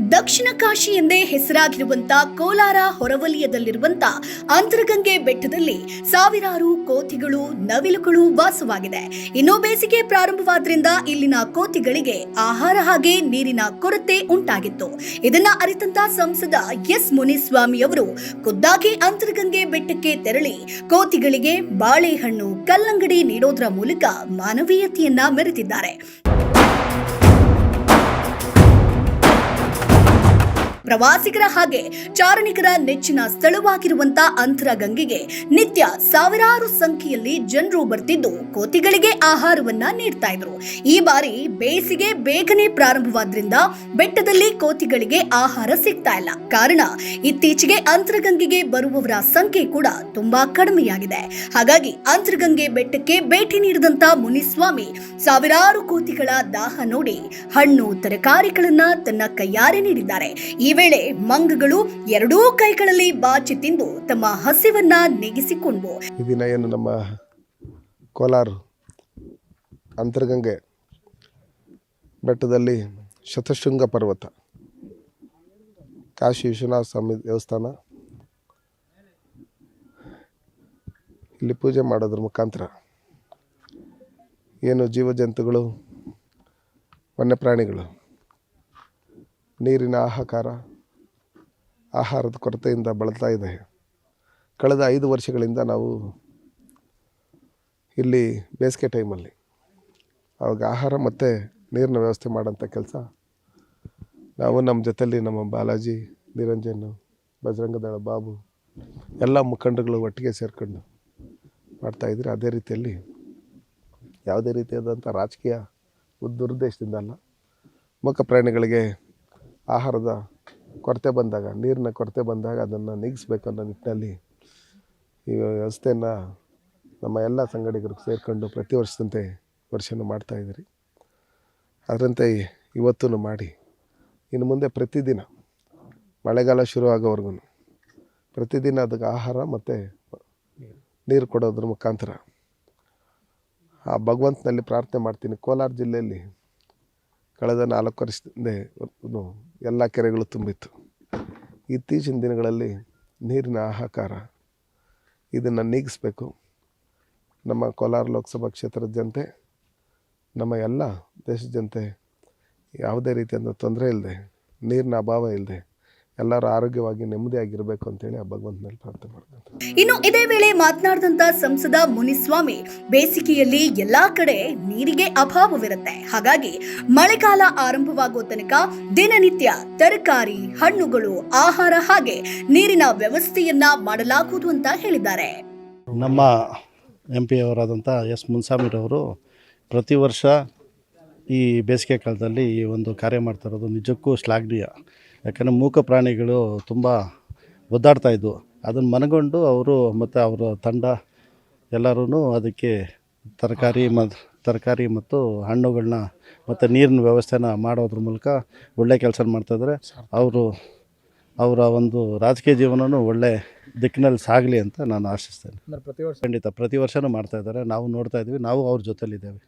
ದಕ್ಷಿಣ ಕಾಶಿ ಎಂದೇ ಹೆಸರಾಗಿರುವಂತ ಕೋಲಾರ ಹೊರವಲಯದಲ್ಲಿರುವಂತ ಅಂತರಗಂಗೆ ಬೆಟ್ಟದಲ್ಲಿ ಸಾವಿರಾರು ಕೋತಿಗಳು, ನವಿಲುಗಳು ವಾಸವಾಗಿದೆ. ಇನ್ನು ಬೇಸಿಗೆ ಪ್ರಾರಂಭವಾದ್ರಿಂದ ಇಲ್ಲಿನ ಕೋತಿಗಳಿಗೆ ಆಹಾರ ಹಾಗೆ ನೀರಿನ ಕೊರತೆ ಉಂಟಾಗಿತ್ತು. ಇದನ್ನ ಅರಿತಂತ ಸಂಸದ ಎಸ್ ಮುನಿಸ್ವಾಮಿ ಅವರು ಖುದ್ದಾಗಿ ಅಂತರಗಂಗೆ ಬೆಟ್ಟಕ್ಕೆ ತೆರಳಿ ಕೋತಿಗಳಿಗೆ ಬಾಳೆಹಣ್ಣು, ಕಲ್ಲಂಗಡಿ ನೀಡೋದ್ರ ಮೂಲಕ ಮಾನವೀಯತೆಯನ್ನ ಮೆರೆತಿದ್ದಾರೆ ಪ್ರವಾಸಿಗರ ಹಾಗೆ ಚಾರಣಿಕರ ನೆಚ್ಚಿನ ಸ್ಥಳವಾಗಿರುವಂತ ಅಂತರಗಂಗೆಗೆ ನಿತ್ಯ ಸಾವಿರಾರು ಸಂಖ್ಯೆಯಲ್ಲಿ ಜನರು ಬರ್ತಿದ್ದು ಕೋತಿಗಳಿಗೆ ಆಹಾರವನ್ನ ನೀಡ್ತಾ ಇದ್ರು. ಈ ಬಾರಿ ಬೇಸಿಗೆ ಬೇಗನೆ ಪ್ರಾರಂಭವಾದ್ರಿಂದ ಬೆಟ್ಟದಲ್ಲಿ ಕೋತಿಗಳಿಗೆ ಆಹಾರ ಸಿಗ್ತಾ ಇಲ್ಲ. ಕಾರಣ ಇತ್ತೀಚೆಗೆ ಅಂತರಗಂಗೆಗೆ ಬರುವವರ ಸಂಖ್ಯೆ ಕೂಡ ತುಂಬಾ ಕಡಿಮೆಯಾಗಿದೆ. ಹಾಗಾಗಿ ಅಂತರಗಂಗೆ ಬೆಟ್ಟಕ್ಕೆ ಭೇಟಿ ನೀಡಿದಂತ ಮುನಿಸ್ವಾಮಿ ಸಾವಿರಾರು ಕೋತಿಗಳ ದಾಹ ನೋಡಿ ಹಣ್ಣು ತರಕಾರಿಗಳನ್ನ ತನ್ನ ಕೈಯಾರೆ ನೀಡಿದ್ದಾರೆ. ಈ ವೇಳೆ ಮಂಗಗಳು ಎರಡೂ ಕೈಗಳಲ್ಲಿ ಬಾಚಿ ತಿಂದು ತಮ್ಮ ಹಸಿವನ್ನ ನೆಗೆಸಿಕೊಂಡ್ವು. ಈ ದಿನ ಏನು ನಮ್ಮ ಕೋಲಾರ ಅಂತರ್ಗಂಗೆ ಬೆಟ್ಟದಲ್ಲಿ ಶತಶೃಂಗ ಪರ್ವತ. ಕಾಶಿ ವಿಶ್ವನಾಥ ಸ್ವಾಮಿ ದೇವಸ್ಥಾನ. ಇಲ್ಲಿ ಪೂಜೆ ಮಾಡೋದ್ರ ಮುಖಾಂತರ ಏನು ಜೀವಜಂತುಗಳು, ವನ್ಯಪ್ರಾಣಿಗಳು ನೀರಿನ ಆಹಾಕಾರ, ಆಹಾರದ ಕೊರತೆಯಿಂದ ಬಳಲ್ತಾ ಇದೆ. ಕಳೆದ ಐದು ವರ್ಷಗಳಿಂದ ನಾವು ಇಲ್ಲಿ ಬೇಸಿಗೆ ಟೈಮಲ್ಲಿ ಅವಾಗ ಆಹಾರ ಮತ್ತು ನೀರಿನ ವ್ಯವಸ್ಥೆ ಮಾಡೋಂಥ ಕೆಲಸ. ನಾವು ನಮ್ಮ ಜೊತೆಯಲ್ಲಿ ನಮ್ಮ ಬಾಲಾಜಿ, ನಿರಂಜನ್, ಬಜರಂಗದಳ, ಬಾಬು ಎಲ್ಲ ಮುಖಂಡಗಳು ಒಟ್ಟಿಗೆ ಸೇರ್ಕೊಂಡು ಮಾಡ್ತಾಯಿದ್ರೆ ಅದೇ ರೀತಿಯಲ್ಲಿ ಯಾವುದೇ ರೀತಿಯಾದಂಥ ರಾಜಕೀಯ ದುರುದ್ದೇಶದಿಂದ ಅಲ್ಲ ಮುಖ ಪ್ರಾಣಿಗಳಿಗೆ ಆಹಾರದ ಕೊರತೆ ಬಂದಾಗ, ನೀರಿನ ಕೊರತೆ ಬಂದಾಗ ಅದನ್ನು ನೀಗಿಸ್ಬೇಕು ಅನ್ನೋ ನಿಟ್ಟಿನಲ್ಲಿ ಈ ವ್ಯವಸ್ಥೆಯನ್ನು ನಮ್ಮ ಎಲ್ಲ ಸಂಗಡಿಗರು ಸೇರಿಕೊಂಡು ಪ್ರತಿ ವರ್ಷದಂತೆ ವರ್ಷನೂ ಮಾಡ್ತಾಯಿದ್ದೀರಿ ಅದರಂತೆ ಇವತ್ತೂ ಮಾಡಿ, ಇನ್ನು ಮುಂದೆ ಪ್ರತಿದಿನ ಮಳೆಗಾಲ ಶುರು ಆಗೋವರೆಗೂ ಪ್ರತಿದಿನ ಅದಕ್ಕೆ ಆಹಾರ ಮತ್ತು ನೀರು ಕೊಡೋದ್ರ ಮುಖಾಂತರ ಆ ಭಗವಂತನಲ್ಲಿ ಪ್ರಾರ್ಥನೆ ಮಾಡ್ತೀನಿ. ಕೋಲಾರ ಜಿಲ್ಲೆಯಲ್ಲಿ ಕಳೆದ ನಾಲ್ಕು ವರ್ಷದಿಂದ ಎಲ್ಲ ಕೆರೆಗಳು ತುಂಬಿತ್ತು. ಇತ್ತೀಚಿನ ದಿನಗಳಲ್ಲಿ ನೀರಿನ ಆಹಾಕಾರ ಇದನ್ನು ನೀಗಿಸಬೇಕು. ನಮ್ಮ ಕೋಲಾರ ಲೋಕಸಭಾ ಕ್ಷೇತ್ರದ ಜನತೆ ನಮ್ಮ ಎಲ್ಲ ದೇಶದ ಜನತೆ ಯಾವುದೇ ರೀತಿಯಾದ ತೊಂದರೆ ಇಲ್ಲದೆ ನೀರಿನ ಅಭಾವ ಇಲ್ಲದೆ ಎಲ್ಲರೂ ಆರೋಗ್ಯವಾಗಿ ನೆಮ್ಮದಿಯಾಗಿರಬೇಕು ಅಂತೇಳಿ ಆ ಭಗವಂತನಲ್ಲಿ ಪ್ರಾರ್ಥನೆ ಮಾಡ್ತಾರೆ ಇನ್ನು ಇದೇ ವೇಳೆ ಮಾತನಾಡಿದಂತ ಸಂಸದ ಮುನಿಸ್ವಾಮಿ ಬೇಸಿಗೆಯಲ್ಲಿ ಎಲ್ಲಾ ಕಡೆ ನೀರಿಗೆ ಅಭಾವವಿರುತ್ತೆ. ಹಾಗಾಗಿ ಮಳೆಗಾಲ ಆರಂಭವಾಗುವ ತನಕ ದಿನನಿತ್ಯ ತರಕಾರಿ ಹಣ್ಣುಗಳು ಆಹಾರ ಹಾಗೆ ನೀರಿನ ವ್ಯವಸ್ಥೆಯನ್ನ ಮಾಡಲಾಗುವುದು ಅಂತ ಹೇಳಿದ್ದಾರೆ. ನಮ್ಮ ಎಂ ಪಿ ಅವರಾದಂಥ ಎಸ್ ಮುನ್ಸಾಮಿರವರು ಪ್ರತಿ ವರ್ಷ ಈ ಬೇಸಿಗೆ ಕಾಲದಲ್ಲಿ ಈ ಒಂದು ಕಾರ್ಯ ಮಾಡ್ತಾ ಇರೋದು ನಿಜಕ್ಕೂ ಶ್ಲಾಘನೀಯ. ಯಾಕಂದರೆ ಮೂಕ ಪ್ರಾಣಿಗಳು ತುಂಬ ಒದ್ದಾಡ್ತಾ ಇದ್ವು. ಅದನ್ನು ಮನಗೊಂಡು ಅವರು ಮತ್ತು ಅವರ ತಂಡ ಎಲ್ಲರೂ ಅದಕ್ಕೆ ತರಕಾರಿ ಮ ತರಕಾರಿ ಮತ್ತು ಹಣ್ಣುಗಳನ್ನ ಮತ್ತು ನೀರಿನ ವ್ಯವಸ್ಥೆನ ಮಾಡೋದ್ರ ಮೂಲಕ ಒಳ್ಳೆ ಕೆಲಸ ಮಾಡ್ತಾಯಿದ್ದಾರೆ ಅವರು ಅವರ ಒಂದು ರಾಜಕೀಯ ಜೀವನವೂ ಒಳ್ಳೆ ದಿಕ್ಕಿನಲ್ಲಿ ಸಾಗಲಿ ಅಂತ ನಾನು ಆಶಿಸ್ತೇನೆ ಪ್ರತಿ ವರ್ಷ? ಖಂಡಿತ ಪ್ರತಿ ವರ್ಷವೂ ಮಾಡ್ತಾ ಇದ್ದಾರೆ ನಾವು ನೋಡ್ತಾ ಇದ್ವಿ ನಾವು ಅವ್ರ ಜೊತೆಲಿದ್ದೇವೆ.